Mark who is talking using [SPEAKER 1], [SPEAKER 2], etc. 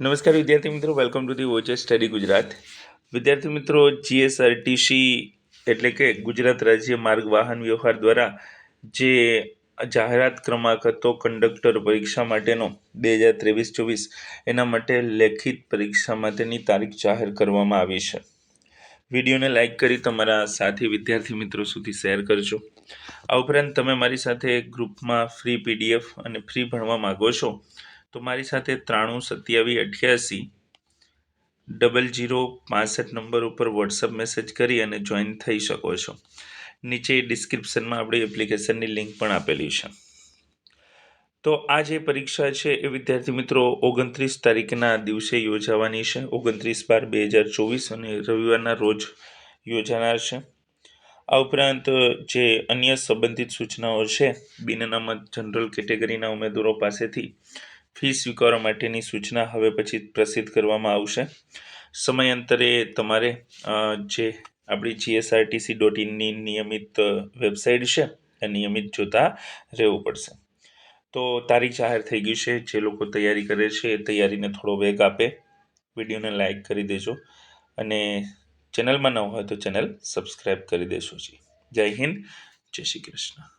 [SPEAKER 1] નમસ્કાર વિદ્યાર્થી મિત્રો welcome to the watches study Gujarat. વિદ્યાર્થી મિત્રો જીએસઆરટીસી એટલે કે ગુજરાત રાજ્ય માર્ગ વાહન વ્યવહાર દ્વારા જે જાહેરાત ક્રમાંક હતો કંડક્ટર પરીક્ષા માટેનો બે હજાર ત્રેવીસ ચોવીસ, એના માટે લેખિત પરીક્ષા માટેની તારીખ જાહેર કરવામાં આવી છે. વિડીયોને લાઇક કરી તમારા સાથી વિદ્યાર્થી મિત્રો સુધી શેર કરજો. આ ઉપરાંત તમે મારી સાથે ગ્રુપમાં ફ્રી પીડીએફ અને ફ્રી ભણવા માગો છો તો મારી સાથે ત્રાણું સત્યાવીસ અઠ્યાસી ડબલ જીરો પાસઠ નંબર ઉપર વોટ્સઅપ મેસેજ કરી અને જોઈન થઈ શકો છો. નીચે ડિસ્ક્રિપ્શનમાં આપણી એપ્લિકેશનની લિંક પણ આપેલી છે. તો આ જે પરીક્ષા છે એ વિદ્યાર્થી મિત્રો ઓગણત્રીસ તારીખના દિવસે યોજાવાની છે. ઓગણત્રીસ બાર બે હજાર ચોવીસ અને રવિવારના રોજ યોજાનાર છે. આ ઉપરાંત જે અન્ય સંબંધિત સૂચનાઓ છે, બિન અનામત, જનરલ કેટેગરીના ઉમેદવારો પાસેથી ફી સ્વીકારવા માટેની સૂચના હવે પછી પ્રસિદ્ધ કરવામાં આવશે. સમયાંતરે તમારે જે આપણી જીએસઆરટીસી ડોટ ઇનની નિયમિત વેબસાઇટ છે, એ નિયમિત જોતા રહેવું પડશે. તો તારીખ જાહેર થઈ ગઈ છે, જે લોકો તૈયારી કરે છે, એ તૈયારીને થોડો વેગ આપે. વિડીયોને લાઇક કરી દેજો અને ચેનલમાં ન હોય તો ચેનલ સબસ્ક્રાઈબ કરી દેશો જી. જય હિન્દ, જય શ્રી કૃષ્ણ.